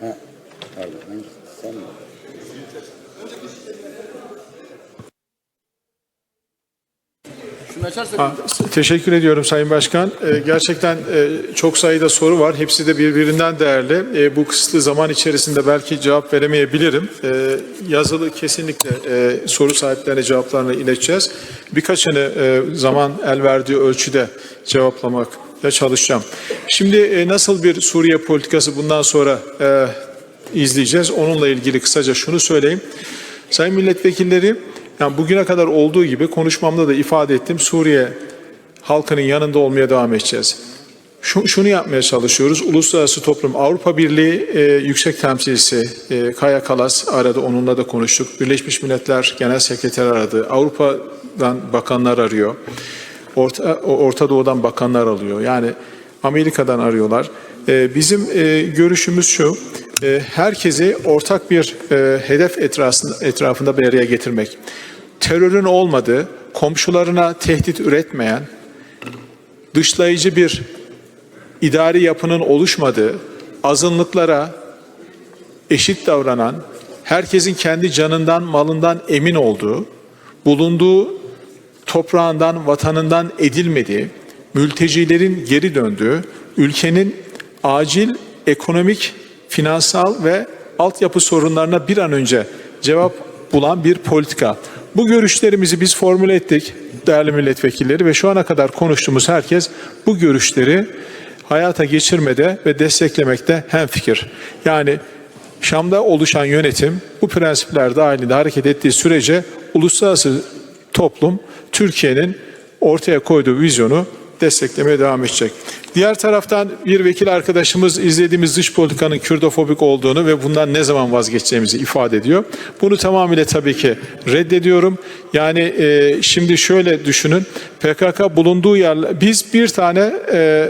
Ha, pardon. Ben, sen mi? Şunu açarsak Ha, Teşekkür ediyorum Sayın Başkan. Ee, Gerçekten e, çok sayıda soru var. Hepsi de birbirinden değerli. E, Bu kısıtlı zaman içerisinde belki cevap veremeyebilirim. E, Yazılı kesinlikle e, soru sahiplerine cevaplarını ileteceğiz. Birkaçını e, zaman el verdiği ölçüde cevaplamakla çalışacağım. Şimdi e, nasıl bir Suriye politikası bundan sonra e, izleyeceğiz? Onunla ilgili kısaca şunu söyleyeyim. Sayın milletvekilleri, yani bugüne kadar olduğu gibi konuşmamda da ifade ettim. Suriye halkının yanında olmaya devam edeceğiz. Şu, şunu yapmaya çalışıyoruz. Uluslararası Toplum Avrupa Birliği e, Yüksek Temsilcisi e, Kaya Kalas aradı. Onunla da konuştuk. Birleşmiş Milletler Genel Sekreteri aradı. Avrupa'dan bakanlar arıyor. Orta, Orta Doğu'dan bakanlar alıyor. Yani Amerika'dan arıyorlar. E, bizim e, görüşümüz şu. e, herkesi ortak bir e, hedef etrafında, etrafında bir araya getirmek. Terörün olmadığı, komşularına tehdit üretmeyen, dışlayıcı bir idari yapının oluşmadığı, azınlıklara eşit davranan, herkesin kendi canından, malından emin olduğu, bulunduğu toprağından, vatanından edilmediği, mültecilerin geri döndüğü, ülkenin acil ekonomik, finansal ve altyapı sorunlarına bir an önce cevap bulan bir politika. Bu görüşlerimizi biz formüle ettik değerli milletvekilleri ve şu ana kadar konuştuğumuz herkes bu görüşleri hayata geçirmede ve desteklemekte hemfikir. Yani Şam'da oluşan yönetim bu prensipler dahilinde hareket ettiği sürece uluslararası toplum Türkiye'nin ortaya koyduğu vizyonu desteklemeye devam edecek. Diğer taraftan bir vekil arkadaşımız izlediğimiz dış politikanın Kürdofobik olduğunu ve bundan ne zaman vazgeçeceğimizi ifade ediyor. Bunu tamamıyla tabii ki reddediyorum. Yani e, şimdi şöyle düşünün. PKK bulunduğu yer, biz bir tane e,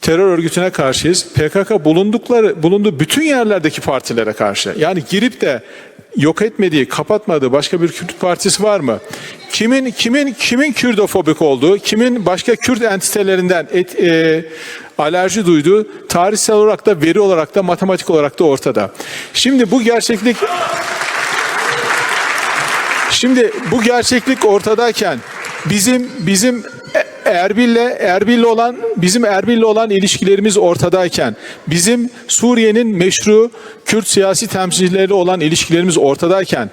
terör örgütüne karşıyız. PKK bulundukları bulunduğu bütün yerlerdeki partilere karşı. Yani girip de yok etmediği, kapatmadığı başka bir Kürt partisi var mı? Kimin kimin kimin Kürdofobik olduğu, kimin başka Kürt entitelerinden et, e, alerji duyduğu tarihsel olarak da veri olarak da matematik olarak da ortada. Şimdi bu gerçeklik Şimdi bu gerçeklik ortadayken bizim bizim Erbil'le Erbil'le olan bizim Erbil'le olan ilişkilerimiz ortadayken bizim Suriye'nin meşru Kürt siyasi temsilcileriyle olan ilişkilerimiz ortadayken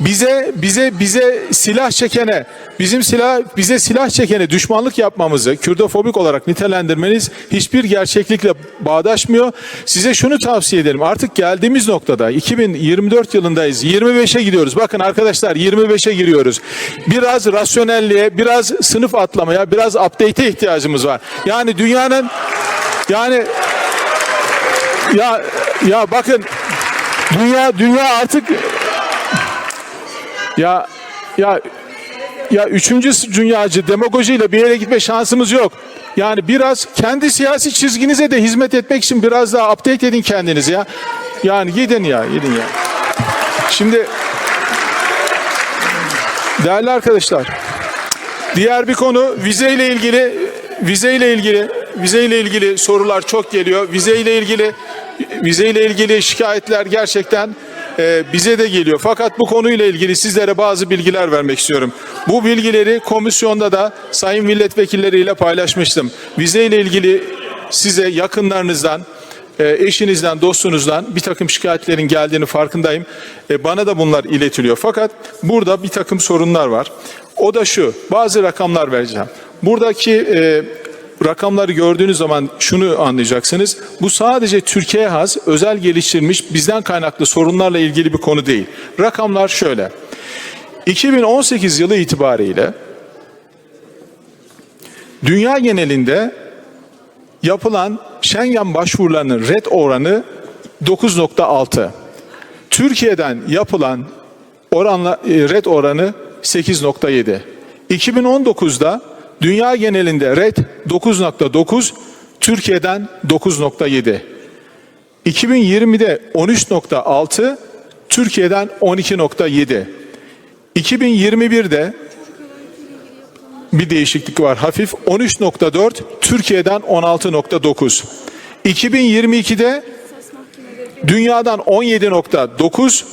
bize bize bize silah çekene bizim silah bize silah çekene düşmanlık yapmamızı Kürdofobik olarak nitelendirmeniz hiçbir gerçeklikle bağdaşmıyor. Size şunu tavsiye ederim. Artık geldiğimiz noktada 2024 yılındayız. 25'e gidiyoruz. Bakın arkadaşlar 25'e giriyoruz. Biraz rasyonelliğe, biraz sınıf atlamaya, biraz update'e ihtiyacımız var. Yani dünyanın yani ya ya bakın dünya dünya artık ya ya ya üçüncü dünyacı demagojiyle bir yere gitme şansımız yok. Yani biraz kendi siyasi çizginize de hizmet etmek için biraz daha update edin kendinizi ya. Yani gidin ya, gidin ya. Şimdi değerli arkadaşlar, diğer bir konu vize ile ilgili vize ile ilgili vize ile ilgili sorular çok geliyor. Vize ile ilgili vize ile ilgili şikayetler gerçekten e, bize de geliyor. Fakat bu konuyla ilgili sizlere bazı bilgiler vermek istiyorum. Bu bilgileri komisyonda da sayın milletvekilleriyle paylaşmıştım. Vize ile ilgili size yakınlarınızdan, e, eşinizden, dostunuzdan bir takım şikayetlerin geldiğini farkındayım. E, Bana da bunlar iletiliyor. Fakat burada bir takım sorunlar var. O da şu, bazı rakamlar vereceğim. Buradaki rakamları gördüğünüz zaman şunu anlayacaksınız. Bu sadece Türkiye has, özel geliştirilmiş, bizden kaynaklı sorunlarla ilgili bir konu değil. Rakamlar şöyle. 2018 yılı itibariyle dünya genelinde yapılan Schengen başvurularının red oranı 9.6. Türkiye'den yapılan oranla e, red oranı 8.7. 2019'da dünya genelinde red 9.9, Türkiye'den 9.7. 2020'de 13.6, Türkiye'den 12.7. 2021'de bir değişiklik var hafif 13.4 Türkiye'den 16.9 2022'de Dünyadan 17.9,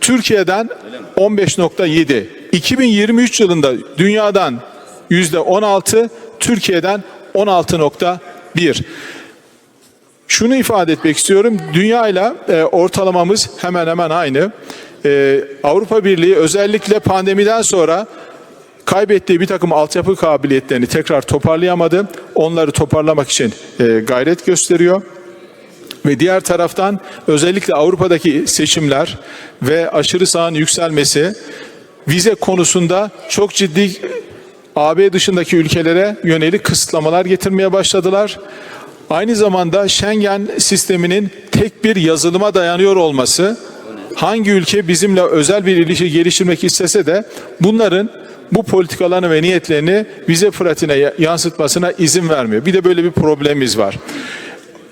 Türkiye'den 15.7. 2023 yılında dünyadan %16, Türkiye'den 16.1. Şunu ifade etmek istiyorum. Dünya ile ortalamamız hemen hemen aynı. E, Avrupa Birliği özellikle pandemiden sonra kaybettiği bir takım altyapı kabiliyetlerini tekrar toparlayamadı. Onları toparlamak için e, gayret gösteriyor. Ve diğer taraftan özellikle Avrupa'daki seçimler ve aşırı sağın yükselmesi vize konusunda çok ciddi AB dışındaki ülkelere yönelik kısıtlamalar getirmeye başladılar. Aynı zamanda Schengen sisteminin tek bir yazılıma dayanıyor olması hangi ülke bizimle özel bir ilişki geliştirmek istese de bunların bu politikalarını ve niyetlerini vize pratiğine yansıtmasına izin vermiyor. Bir de böyle bir problemimiz var.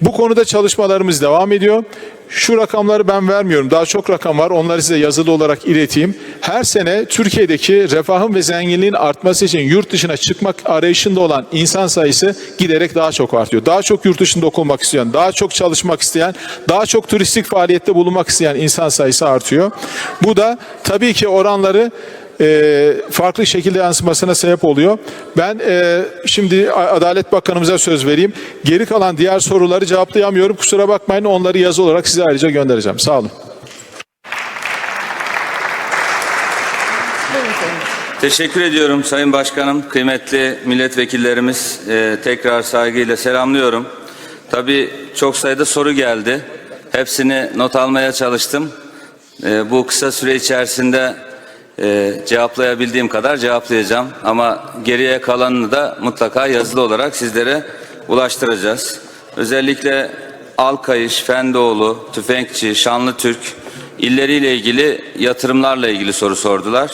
Bu konuda çalışmalarımız devam ediyor. Şu rakamları ben vermiyorum. Daha çok rakam var. Onları size yazılı olarak ileteyim. Her sene Türkiye'deki refahın ve zenginliğin artması için yurt dışına çıkmak arayışında olan insan sayısı giderek daha çok artıyor. Daha çok yurt dışında okumak isteyen, daha çok çalışmak isteyen, daha çok turistik faaliyette bulunmak isteyen insan sayısı artıyor. Bu da tabii ki oranları e, farklı şekilde yansımasına sebep oluyor. Ben e, şimdi Adalet Bakanımıza söz vereyim. Geri kalan diğer soruları cevaplayamıyorum. Kusura bakmayın onları yazı olarak size ayrıca göndereceğim. Sağ olun. Teşekkür ediyorum Sayın Başkanım, kıymetli milletvekillerimiz e, tekrar saygıyla selamlıyorum. Tabii çok sayıda soru geldi. Hepsini not almaya çalıştım. E, bu kısa süre içerisinde e, cevaplayabildiğim kadar cevaplayacağım. Ama geriye kalanını da mutlaka yazılı olarak sizlere ulaştıracağız. Özellikle Alkayış, Fendoğlu, Tüfekçi, Şanlıtürk illeriyle ilgili yatırımlarla ilgili soru sordular.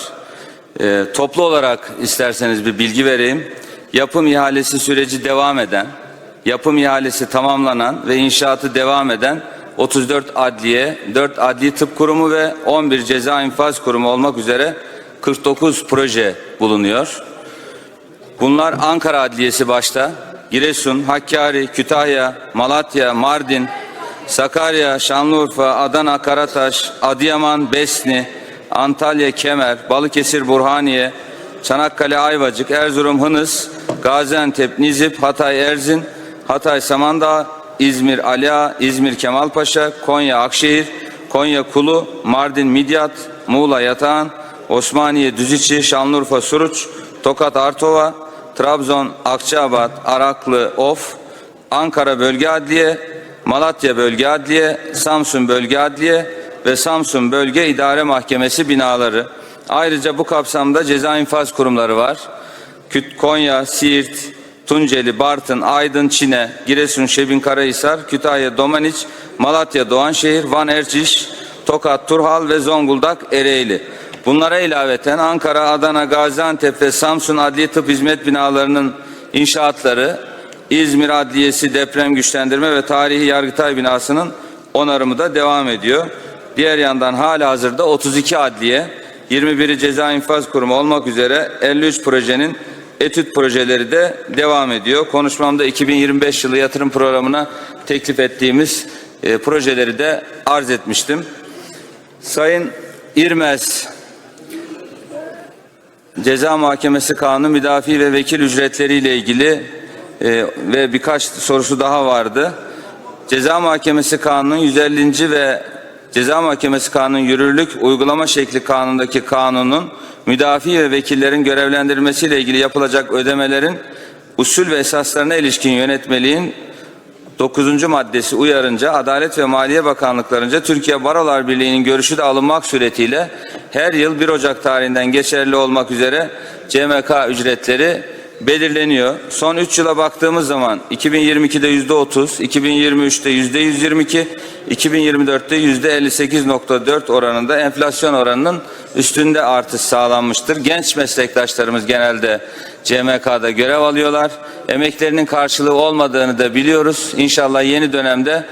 Ee, toplu olarak isterseniz bir bilgi vereyim. Yapım ihalesi süreci devam eden, yapım ihalesi tamamlanan ve inşaatı devam eden 34 adliye, 4 adli tıp kurumu ve 11 ceza infaz kurumu olmak üzere 49 proje bulunuyor. Bunlar Ankara Adliyesi başta, Giresun, Hakkari, Kütahya, Malatya, Mardin, Sakarya, Şanlıurfa, Adana, Karataş, Adıyaman, Besni, Antalya, Kemer, Balıkesir, Burhaniye, Çanakkale, Ayvacık, Erzurum, Hınıs, Gaziantep, Nizip, Hatay, Erzin, Hatay, Samandağ, İzmir, Aliağa, İzmir, Kemalpaşa, Konya, Akşehir, Konya, Kulu, Mardin, Midyat, Muğla, Yatağan, Osmaniye, Düziçi, Şanlıurfa, Suruç, Tokat, Artova, Trabzon, Akçaabat, Araklı, Of, Ankara Bölge Adliye, Malatya Bölge Adliye, Samsun Bölge Adliye ve Samsun Bölge İdare Mahkemesi binaları. Ayrıca bu kapsamda ceza infaz kurumları var. Konya, Siirt, Tunceli, Bartın, Aydın, Çine, Giresun, Şebin, Karahisar, Kütahya, Domaniç, Malatya, Doğanşehir, Van Erciş, Tokat, Turhal ve Zonguldak, Ereğli. Bunlara ilaveten Ankara, Adana, Gaziantep ve Samsun Adli Tıp Hizmet binalarının inşaatları, İzmir Adliyesi deprem güçlendirme ve tarihi Yargıtay binasının onarımı da devam ediyor. Diğer yandan hala hazırda 32 adliye, 21'i ceza infaz kurumu olmak üzere 53 projenin etüt projeleri de devam ediyor. Konuşmamda 2025 yılı yatırım programına teklif ettiğimiz e, projeleri de arz etmiştim. Sayın İrmez, Ceza Mahkemesi Kanunu müdafi ve vekil ücretleriyle ilgili e, ve birkaç sorusu daha vardı. Ceza Mahkemesi Kanunu 150. ve Ceza Mahkemesi Kanunu yürürlük uygulama şekli kanundaki kanunun müdafi ve vekillerin görevlendirilmesiyle ilgili yapılacak ödemelerin usul ve esaslarına ilişkin yönetmeliğin 9. maddesi uyarınca Adalet ve Maliye Bakanlıklarınca Türkiye Barolar Birliği'nin görüşü de alınmak suretiyle her yıl 1 Ocak tarihinden geçerli olmak üzere CMK ücretleri belirleniyor. Son 3 yıla baktığımız zaman 2022'de %30, 2023'te %122, 2024'te %58.4 oranında enflasyon oranının üstünde artış sağlanmıştır. Genç meslektaşlarımız genelde CMK'da görev alıyorlar. Emeklerinin karşılığı olmadığını da biliyoruz. İnşallah yeni dönemde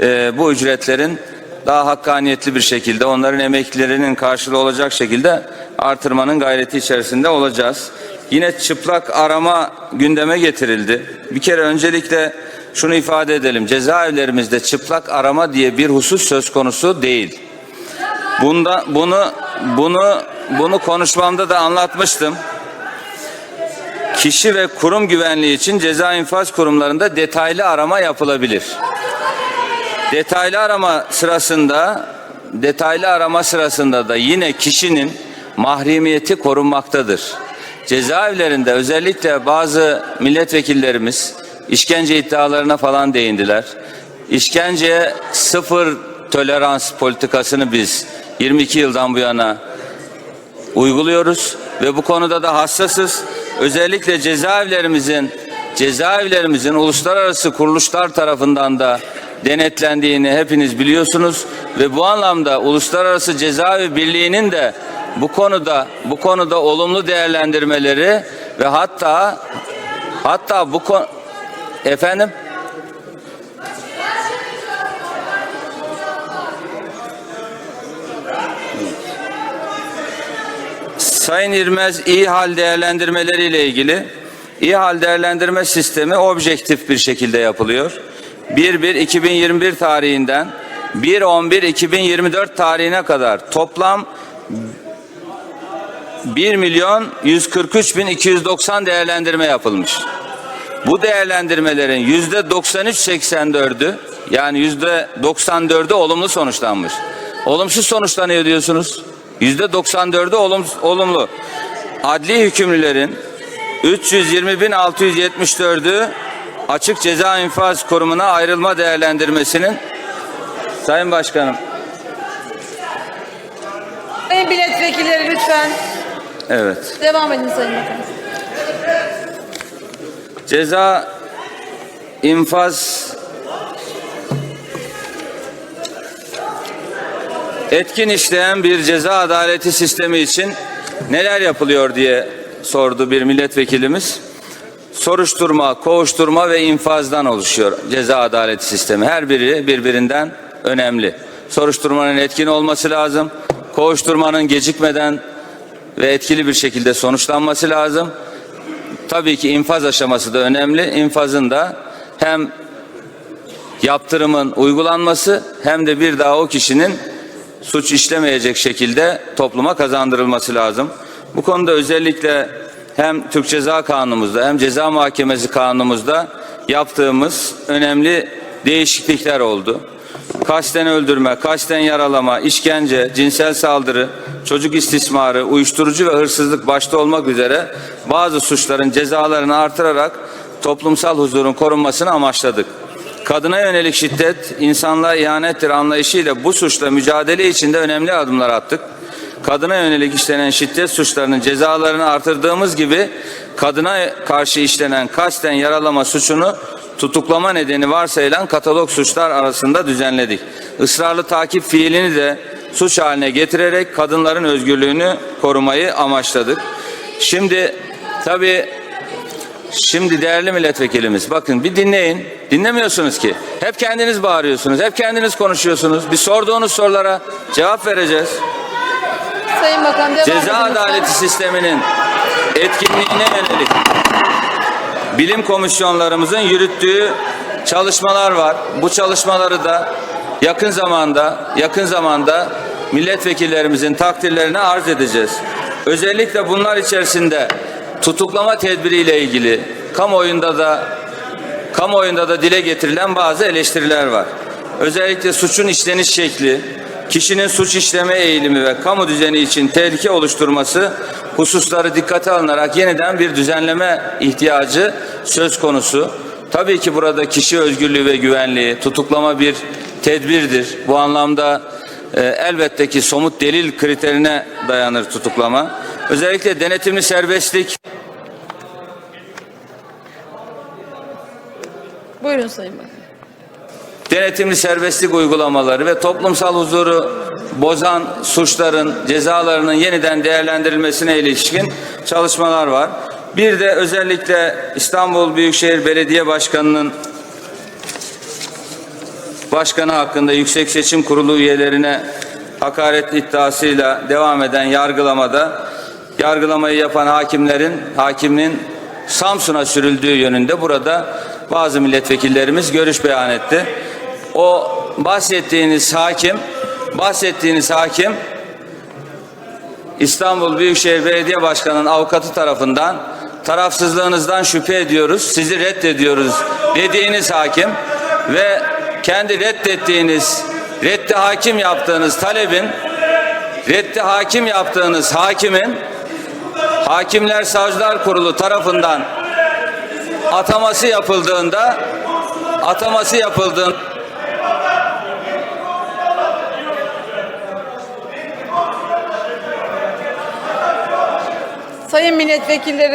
e, bu ücretlerin daha hakkaniyetli bir şekilde onların emeklilerinin karşılığı olacak şekilde artırmanın gayreti içerisinde olacağız. Yine çıplak arama gündeme getirildi. Bir kere öncelikle şunu ifade edelim. Cezaevlerimizde çıplak arama diye bir husus söz konusu değil. Bunda bunu bunu bunu konuşmamda da anlatmıştım. Kişi ve kurum güvenliği için ceza infaz kurumlarında detaylı arama yapılabilir. Detaylı arama sırasında detaylı arama sırasında da yine kişinin mahremiyeti korunmaktadır. Cezaevlerinde özellikle bazı milletvekillerimiz işkence iddialarına falan değindiler. İşkenceye sıfır tolerans politikasını biz 22 yıldan bu yana uyguluyoruz ve bu konuda da hassasız. Özellikle cezaevlerimizin cezaevlerimizin uluslararası kuruluşlar tarafından da denetlendiğini hepiniz biliyorsunuz ve bu anlamda Uluslararası Cezaevi Birliği'nin de bu konuda bu konuda olumlu değerlendirmeleri ve hatta hatta bu konu efendim Sayın İrmez iyi hal değerlendirmeleriyle ilgili iyi hal değerlendirme sistemi objektif bir şekilde yapılıyor. 1-1-2021 tarihinden 1-11-2024 tarihine kadar toplam 1 milyon 143 bin 290 değerlendirme yapılmış. Bu değerlendirmelerin yüzde 93-84'ü yani yüzde 94'ü olumlu sonuçlanmış. Olumsuz sonuçlanıyor diyorsunuz. Yüzde 94'ü olum, olumlu. Adli hükümlülerin 320.674'ü açık ceza infaz kurumuna ayrılma değerlendirmesinin Sayın Başkanım Sayın milletvekilleri lütfen evet devam edin Sayın Bakanım. ceza infaz etkin işleyen bir ceza adaleti sistemi için neler yapılıyor diye sordu bir milletvekilimiz. Soruşturma, kovuşturma ve infazdan oluşuyor ceza adaleti sistemi. Her biri birbirinden önemli. Soruşturmanın etkin olması lazım. Kovuşturmanın gecikmeden ve etkili bir şekilde sonuçlanması lazım. Tabii ki infaz aşaması da önemli. İnfazın da hem yaptırımın uygulanması hem de bir daha o kişinin suç işlemeyecek şekilde topluma kazandırılması lazım. Bu konuda özellikle hem Türk Ceza Kanunumuzda hem Ceza Mahkemesi Kanunumuzda yaptığımız önemli değişiklikler oldu. Kasten öldürme, kasten yaralama, işkence, cinsel saldırı, çocuk istismarı, uyuşturucu ve hırsızlık başta olmak üzere bazı suçların cezalarını artırarak toplumsal huzurun korunmasını amaçladık. Kadına yönelik şiddet, insanlığa ihanettir anlayışıyla bu suçla mücadele içinde önemli adımlar attık. Kadına yönelik işlenen şiddet suçlarının cezalarını artırdığımız gibi kadına karşı işlenen kasten yaralama suçunu tutuklama nedeni varsayılan katalog suçlar arasında düzenledik. Israrlı takip fiilini de suç haline getirerek kadınların özgürlüğünü korumayı amaçladık. Şimdi tabii Şimdi değerli milletvekilimiz bakın bir dinleyin. Dinlemiyorsunuz ki. Hep kendiniz bağırıyorsunuz. Hep kendiniz konuşuyorsunuz. Bir sorduğunuz sorulara cevap vereceğiz. Sayın Bakan devam edin Ceza lütfen. adaleti sisteminin etkinliğine yönelik bilim komisyonlarımızın yürüttüğü çalışmalar var. Bu çalışmaları da yakın zamanda yakın zamanda milletvekillerimizin takdirlerine arz edeceğiz. Özellikle bunlar içerisinde tutuklama tedbiriyle ilgili kamuoyunda da kamuoyunda da dile getirilen bazı eleştiriler var. Özellikle suçun işleniş şekli, kişinin suç işleme eğilimi ve kamu düzeni için tehlike oluşturması hususları dikkate alınarak yeniden bir düzenleme ihtiyacı söz konusu. Tabii ki burada kişi özgürlüğü ve güvenliği, tutuklama bir tedbirdir. Bu anlamda e, elbette ki somut delil kriterine dayanır tutuklama. Özellikle denetimli serbestlik Buyurun Sayın Bakan. Denetimli serbestlik uygulamaları ve toplumsal huzuru bozan suçların cezalarının yeniden değerlendirilmesine ilişkin çalışmalar var. Bir de özellikle İstanbul Büyükşehir Belediye Başkanı'nın başkanı hakkında Yüksek Seçim Kurulu üyelerine hakaret iddiasıyla devam eden yargılamada yargılamayı yapan hakimlerin hakiminin Samsun'a sürüldüğü yönünde burada bazı milletvekillerimiz görüş beyan etti. O bahsettiğiniz hakim, bahsettiğiniz hakim İstanbul Büyükşehir Belediye Başkanı'nın avukatı tarafından tarafsızlığınızdan şüphe ediyoruz, sizi reddediyoruz dediğiniz hakim ve kendi reddettiğiniz, reddi hakim yaptığınız talebin, reddi hakim yaptığınız hakimin Hakimler Savcılar Kurulu tarafından ataması yapıldığında ataması yapıldığında Sayın milletvekilleri